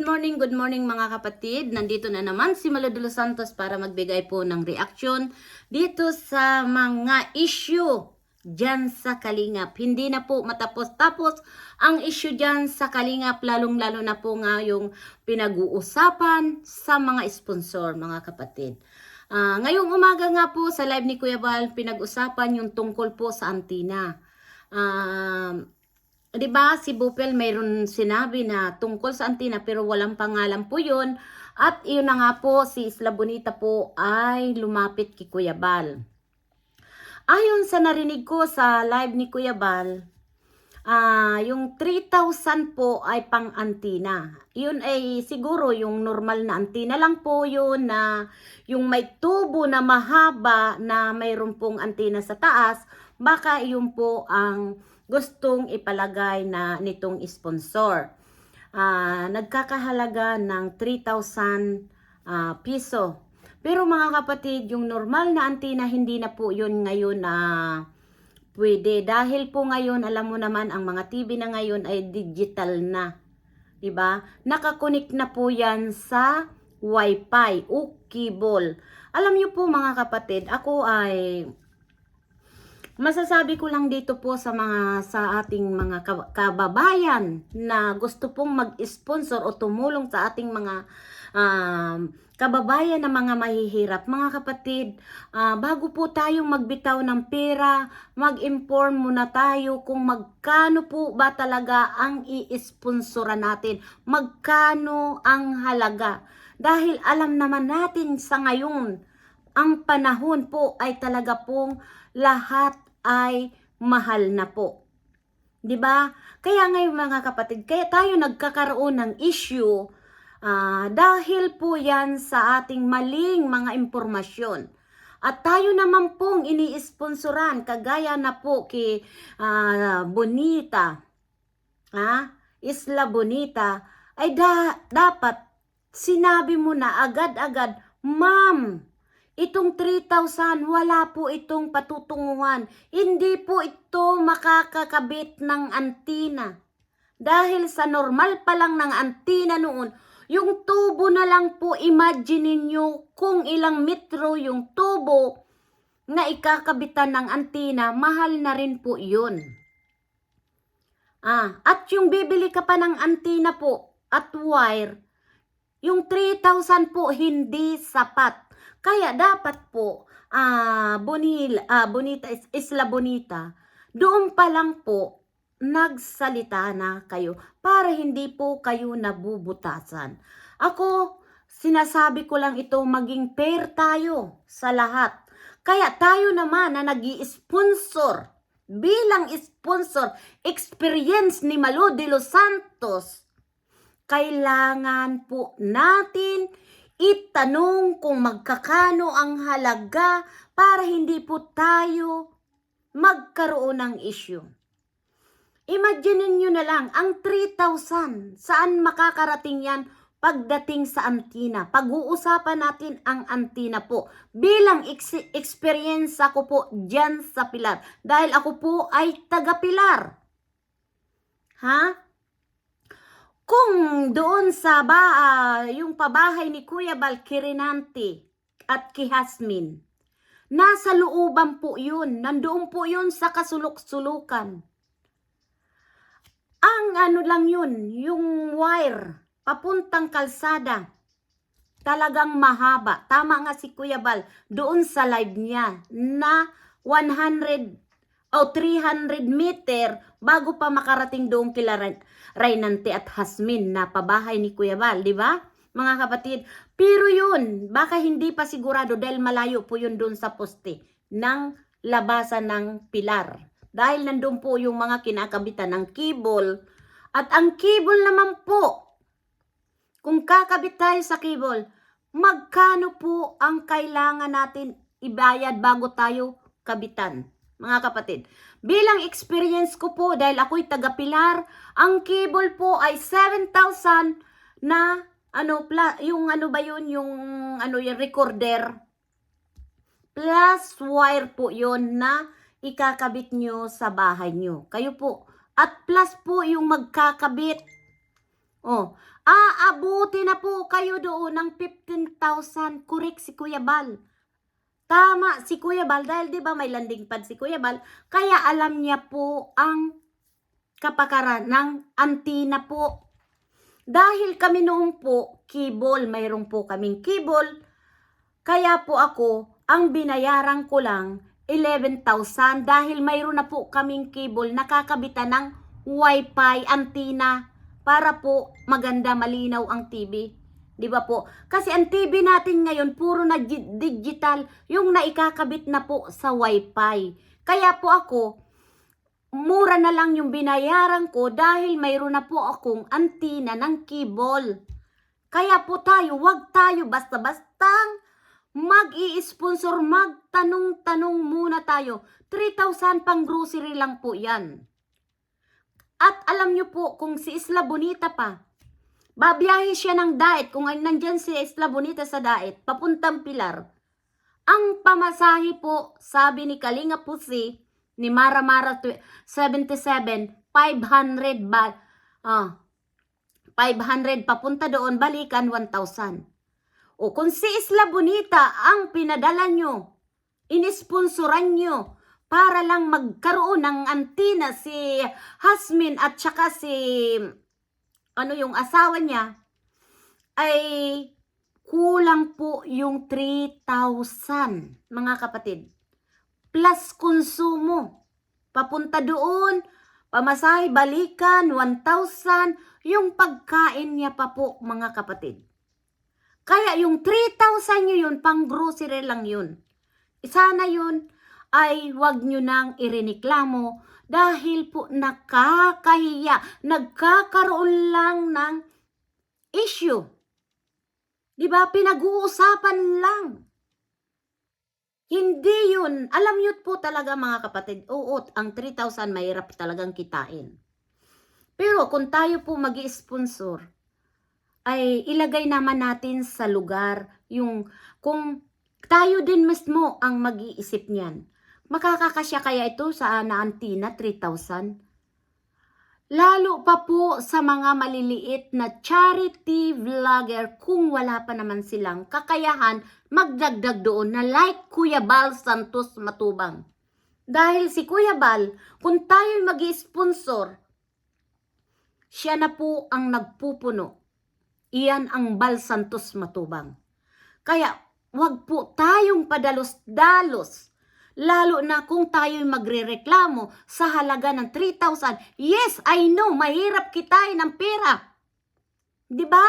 good morning, good morning mga kapatid. Nandito na naman si los Santos para magbigay po ng reaction dito sa mga issue dyan sa Kalingap. Hindi na po matapos-tapos ang issue dyan sa Kalingap, lalong-lalo na po nga yung pinag-uusapan sa mga sponsor, mga kapatid. Ah, ngayong umaga nga po sa live ni Kuya Bal, pinag-usapan yung tungkol po sa antina. Um, 'di ba si Bupel mayroon sinabi na tungkol sa antina pero walang pangalan po 'yun at iyon na nga po si Isla Bonita po ay lumapit kay Kuya Bal. Ayon sa narinig ko sa live ni Kuya Bal, ah yung 3,000 po ay pang antina. Yun ay siguro yung normal na antina lang po yun na yung may tubo na mahaba na mayroon pong antina sa taas, baka yun po ang gustong ipalagay na nitong sponsor. Ah, nagkakahalaga ng 3,000 ah, piso. Pero mga kapatid, yung normal na antina, hindi na po yun ngayon na pwede. Dahil po ngayon, alam mo naman, ang mga TV na ngayon ay digital na. 'Di ba? Nakakonik na po yan sa Wi-Fi o cable. Alam niyo po mga kapatid, ako ay Masasabi ko lang dito po sa mga sa ating mga kab- kababayan na gusto pong mag-sponsor o tumulong sa ating mga um, kababayan na mga mahihirap. Mga kapatid, ah, bago po tayong magbitaw ng pera, mag-inform muna tayo kung magkano po ba talaga ang i-sponsora natin. Magkano ang halaga. Dahil alam naman natin sa ngayon, ang panahon po ay talaga pong lahat ay mahal na po. 'Di ba? Kaya ngayon mga kapatid, kaya tayo nagkakaroon ng issue ah, dahil po 'yan sa ating maling mga impormasyon. At tayo naman pong ini-sponsoran kagaya na po kay ah, Bonita. Ha? Isla Bonita ay da- dapat sinabi mo na agad-agad, Ma'am, Itong 3,000, wala po itong patutunguhan. Hindi po ito makakakabit ng antina. Dahil sa normal pa lang ng antina noon, yung tubo na lang po, imagine ninyo kung ilang metro yung tubo na ikakabitan ng antina, mahal na rin po yun. Ah, at yung bibili ka pa ng antina po at wire, yung 3,000 po hindi sapat. Kaya dapat po, ah, Bonil, ah, Bonita, Is- Isla Bonita, doon pa lang po, nagsalita na kayo para hindi po kayo nabubutasan. Ako, sinasabi ko lang ito, maging fair tayo sa lahat. Kaya tayo naman na nag sponsor bilang sponsor, experience ni Malo de los Santos, kailangan po natin itanong kung magkakano ang halaga para hindi po tayo magkaroon ng issue. Imagine nyo na lang, ang 3,000, saan makakarating yan pagdating sa antina? Pag-uusapan natin ang antina po. Bilang ex- experience ako po dyan sa Pilar. Dahil ako po ay taga-Pilar. Ha? Kung doon sa ba, ah, yung pabahay ni Kuya Balkirinante at kay Hasmin, nasa looban po yun. Nandoon po yun sa kasulok-sulukan. Ang ano lang yun, yung wire, papuntang kalsada. Talagang mahaba. Tama nga si Kuya Bal, doon sa live niya na 100 o 300 meter bago pa makarating doon kila Raynante at Hasmin na pabahay ni Kuya Bal, di ba? Mga kapatid, pero yun, baka hindi pa sigurado dahil malayo po yun doon sa poste ng labasan ng pilar. Dahil nandun po yung mga kinakabitan ng cable. At ang cable naman po, kung kakabit tayo sa cable, magkano po ang kailangan natin ibayad bago tayo kabitan? Mga kapatid, bilang experience ko po dahil ako'y taga-pilar, ang cable po ay 7,000 na ano pla, yung ano ba yun yung ano yung recorder plus wire po yun na ikakabit nyo sa bahay nyo. Kayo po. At plus po yung magkakabit Oh, aabuti na po kayo doon ng 15,000. Correct si Kuya Bal. Tama si Kuya Bal dahil 'di ba may landing pad si Kuya Bal, kaya alam niya po ang kapakaran ng antina po. Dahil kami noon po, kibol, mayroon po kaming kibol, kaya po ako, ang binayaran ko lang 11,000 dahil mayroon na po kaming cable nakakabitan ng wifi antenna para po maganda malinaw ang TV. 'Di ba po? Kasi ang TV natin ngayon puro na gi- digital, yung naikakabit na po sa wifi. Kaya po ako mura na lang yung binayaran ko dahil mayroon na po akong antenna ng cable. Kaya po tayo, wag tayo basta-bastang mag-i-sponsor, magtanong-tanong muna tayo. 3,000 pang grocery lang po yan. At alam nyo po, kung si Isla Bonita pa, babiyahe siya ng diet, kung nandyan si Isla Bonita sa diet, papuntang Pilar, ang pamasahe po, sabi ni Kalinga Pusi, ni Mara Mara tw- 77, 500 ba, ah, 500 papunta doon, balikan 1,000. O kung si Isla Bonita ang pinadala nyo, inisponsoran nyo, para lang magkaroon ng antina si Hasmin at saka si ano yung asawa niya, ay kulang po yung 3,000 mga kapatid. Plus konsumo. Papunta doon, pamasahe balikan, 1,000, yung pagkain niya pa po mga kapatid. Kaya yung 3,000 nyo yun, pang grocery lang yun. Sana yun ay wag nyo nang iriniklamo dahil po nakakahiya, nagkakaroon lang ng issue. Di ba? Pinag-uusapan lang. Hindi yun. Alam nyo po talaga mga kapatid, oo, ang 3,000 mahirap talagang kitain. Pero kung tayo po mag sponsor ay ilagay naman natin sa lugar yung kung tayo din mismo ang mag-iisip niyan. Makakakasya kaya ito sa na antina 3,000? Lalo pa po sa mga maliliit na charity vlogger kung wala pa naman silang kakayahan magdagdag doon na like Kuya Bal Santos Matubang. Dahil si Kuya Bal, kung tayo mag sponsor siya na po ang nagpupuno. Iyan ang Bal Santos Matubang. Kaya wag po tayong padalos-dalos. Lalo na kung tayo'y magrereklamo sa halaga ng 3,000. Yes, I know, mahirap kitain ng pera. Di ba?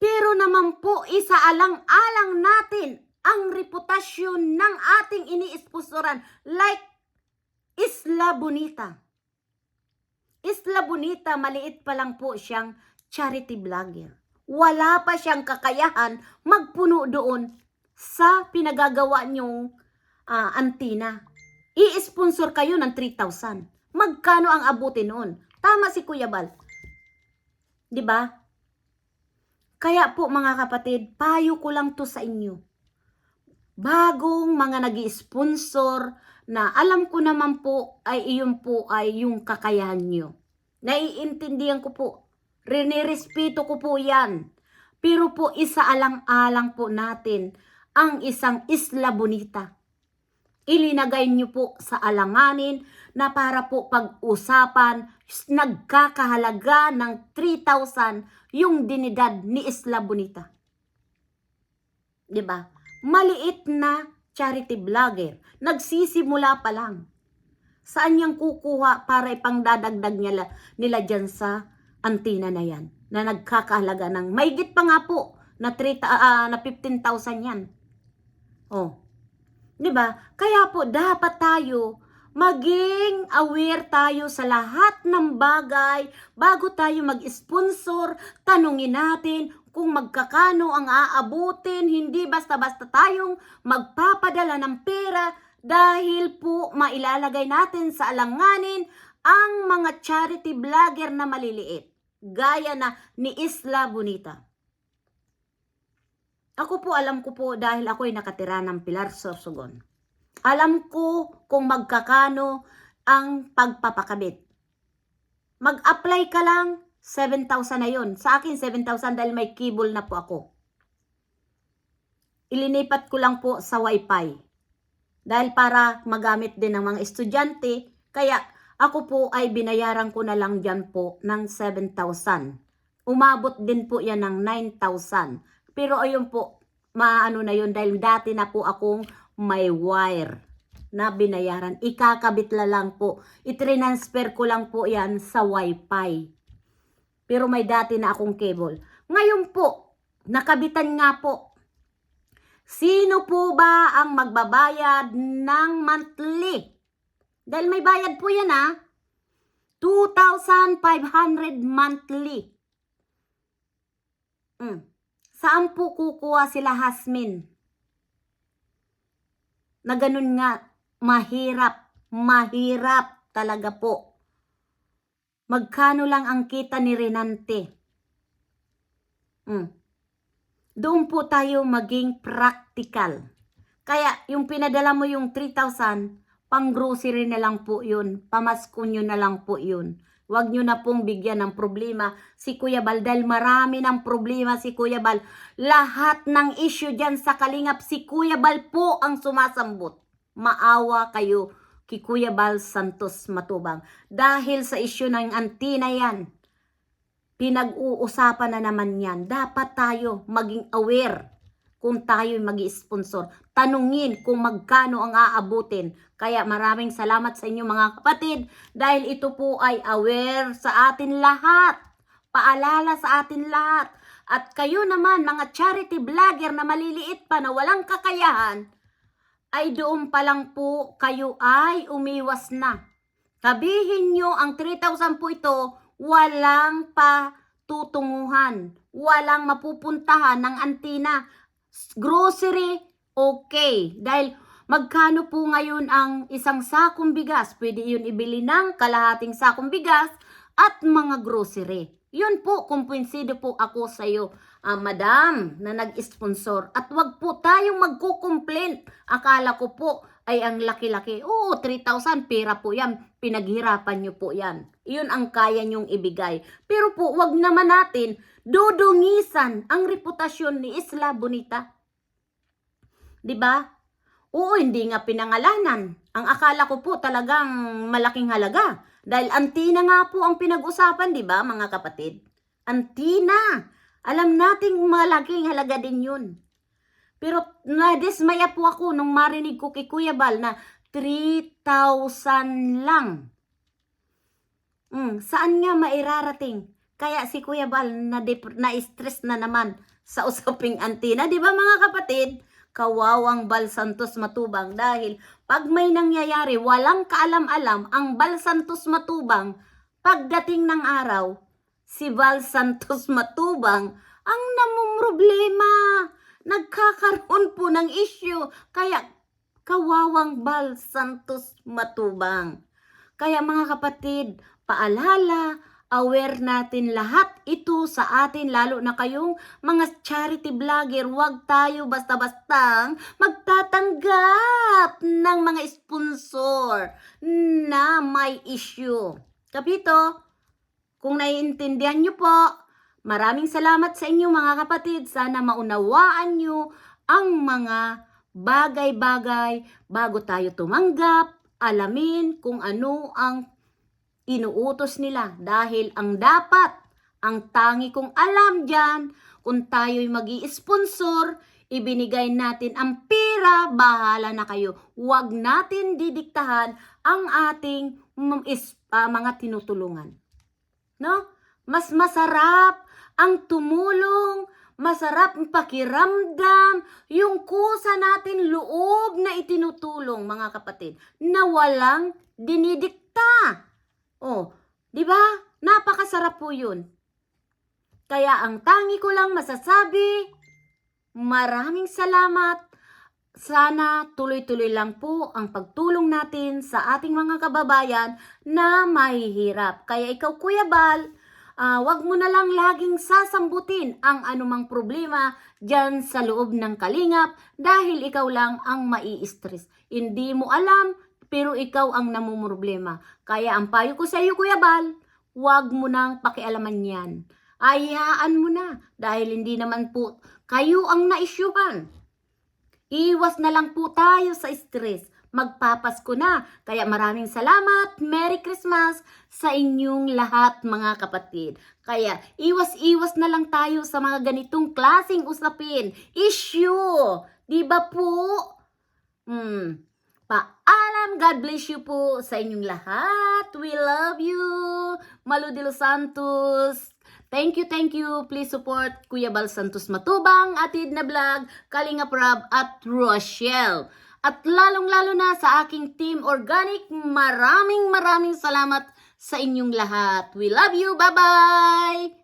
Pero naman po, isaalang-alang natin ang reputasyon ng ating iniispusuran like Isla Bonita. Isla Bonita, maliit pa lang po siyang charity vlogger. Wala pa siyang kakayahan magpuno doon sa pinagagawa niyong ah, antina. I-sponsor kayo ng 3,000. Magkano ang abuti noon? Tama si Kuya Bal. 'Di ba? Kaya po mga kapatid, payo ko lang to sa inyo. Bagong mga nag sponsor na alam ko naman po ay iyon po ay yung kakayahan nyo. Naiintindihan ko po. Rinirespeto ko po yan. Pero po isaalang-alang po natin ang isang isla bonita. Ilinagay niyo po sa alanganin na para po pag-usapan nagkakahalaga ng 3,000 yung dinidad ni Isla Bonita. 'Di ba? Maliit na charity vlogger. Nagsisimula pa lang. Saan niyang kukuha para ipangdadagdag nila, nila dyan sa antina na yan? Na nagkakahalaga ng, maigit pa nga po, na, 3, ah, na 15,000 yan. Oh. 'Di ba? Kaya po dapat tayo maging aware tayo sa lahat ng bagay bago tayo mag-sponsor, tanungin natin kung magkakano ang aabutin, hindi basta-basta tayong magpapadala ng pera dahil po mailalagay natin sa alanganin ang mga charity vlogger na maliliit, gaya na ni Isla Bonita. Ako po alam ko po dahil ako ay nakatira ng Pilar Sorsogon. Alam ko kung magkakano ang pagpapakabit. Mag-apply ka lang 7,000 na yon. Sa akin, 7,000 dahil may cable na po ako. Ilinipat ko lang po sa wifi. Dahil para magamit din ng mga estudyante, kaya ako po ay binayaran ko na lang dyan po ng 7,000. Umabot din po yan ng 9,000. Pero ayun po, maano na yun dahil dati na po akong may wire na binayaran. Ikakabit la lang po. I-transfer ko lang po yan sa wifi. Pero may dati na akong cable. Ngayon po, nakabitan nga po. Sino po ba ang magbabayad ng monthly? Dahil may bayad po yan ha. 2,500 monthly. Mm. Saan po kukuha sila Hasmin? Na ganun nga, mahirap, mahirap talaga po. Magkano lang ang kita ni Renante? Mm. Doon po tayo maging practical. Kaya yung pinadala mo yung 3,000, pang grocery na lang po yun. Pamasko nyo na lang po yun. Huwag nyo na pong bigyan ng problema si Kuya Bal dahil marami ng problema si Kuya Bal. Lahat ng issue dyan sa Kalingap, si Kuya Bal po ang sumasambot. Maawa kayo kay Kuya Bal Santos Matubang. Dahil sa issue ng antina yan, pinag-uusapan na naman yan. Dapat tayo maging aware kung tayo mag sponsor Tanungin kung magkano ang aabutin. Kaya maraming salamat sa inyo mga kapatid dahil ito po ay aware sa atin lahat. Paalala sa atin lahat. At kayo naman mga charity vlogger na maliliit pa na walang kakayahan, ay doon pa lang po kayo ay umiwas na. Sabihin nyo ang 3,000 po ito, walang pa tutunguhan, walang mapupuntahan ng antina. Grocery, okay. Dahil magkano po ngayon ang isang sakong bigas? Pwede yun ibili ng kalahating sakong bigas at mga grocery. Yun po, kumpensido po ako sa iyo, ah, madam, na nag-sponsor. At wag po tayong magkukomplain. Akala ko po ay ang laki-laki. Oo, 3,000, pera po yan. Pinaghirapan nyo po yan. Yun ang kaya nyong ibigay. Pero po, wag naman natin dudungisan ang reputasyon ni Isla Bonita. 'Di ba? Oo, hindi nga pinangalanan. Ang akala ko po talagang malaking halaga. Dahil antina nga po ang pinag-usapan, di ba mga kapatid? Antina. Alam nating malaking halaga din yun. Pero nadismaya po ako nung marinig ko kay Kuya Bal na 3,000 lang. Mm, saan nga mairarating? Kaya si Kuya Bal na, na-stress na naman sa usaping antina. Di ba mga kapatid? Kawawang Bal Santos Matubang dahil pag may nangyayari, walang kaalam-alam ang Bal Santos Matubang. Pagdating ng araw, si Bal Santos Matubang ang namumroblema. Nagkakaroon po ng issue. Kaya kawawang Bal Santos Matubang. Kaya mga kapatid, paalala, aware natin lahat ito sa atin, lalo na kayong mga charity vlogger. Huwag tayo basta-bastang magtatanggap ng mga sponsor na may issue. Kapito, kung naiintindihan nyo po, maraming salamat sa inyo mga kapatid. Sana maunawaan nyo ang mga bagay-bagay bago tayo tumanggap, alamin kung ano ang inuutos nila dahil ang dapat, ang tangi kong alam dyan, kung tayo'y mag sponsor ibinigay natin ang pera, bahala na kayo. Huwag natin didiktahan ang ating ah, mga tinutulungan. No? Mas masarap ang tumulong, masarap ang pakiramdam, yung kusa natin loob na itinutulong, mga kapatid, na walang dinidikta. Oh, 'di ba? Napakasarap po 'yun. Kaya ang tangi ko lang masasabi, maraming salamat. Sana tuloy-tuloy lang po ang pagtulong natin sa ating mga kababayan na mahihirap. Kaya ikaw Kuya Bal, ah, wag mo na lang laging sasambutin ang anumang problema dyan sa loob ng kalingap dahil ikaw lang ang mai-stress. Hindi mo alam pero ikaw ang namumroblema. Kaya ang payo ko sa iyo, Kuya Bal, Huwag mo nang pakialaman yan. Ayaan mo na dahil hindi naman po kayo ang naisyuhan. Iwas na lang po tayo sa stress. Magpapasko na. Kaya maraming salamat. Merry Christmas sa inyong lahat mga kapatid. Kaya iwas-iwas na lang tayo sa mga ganitong klasing usapin. Issue. Di ba po? Hmm. Paalam. God bless you po sa inyong lahat. We love you. Malu de los Santos. Thank you, thank you. Please support Kuya Bal Santos Matubang, Atid na Vlog, Kalinga Prab at Rochelle. At lalong-lalo na sa aking Team Organic, maraming maraming salamat sa inyong lahat. We love you. Bye-bye!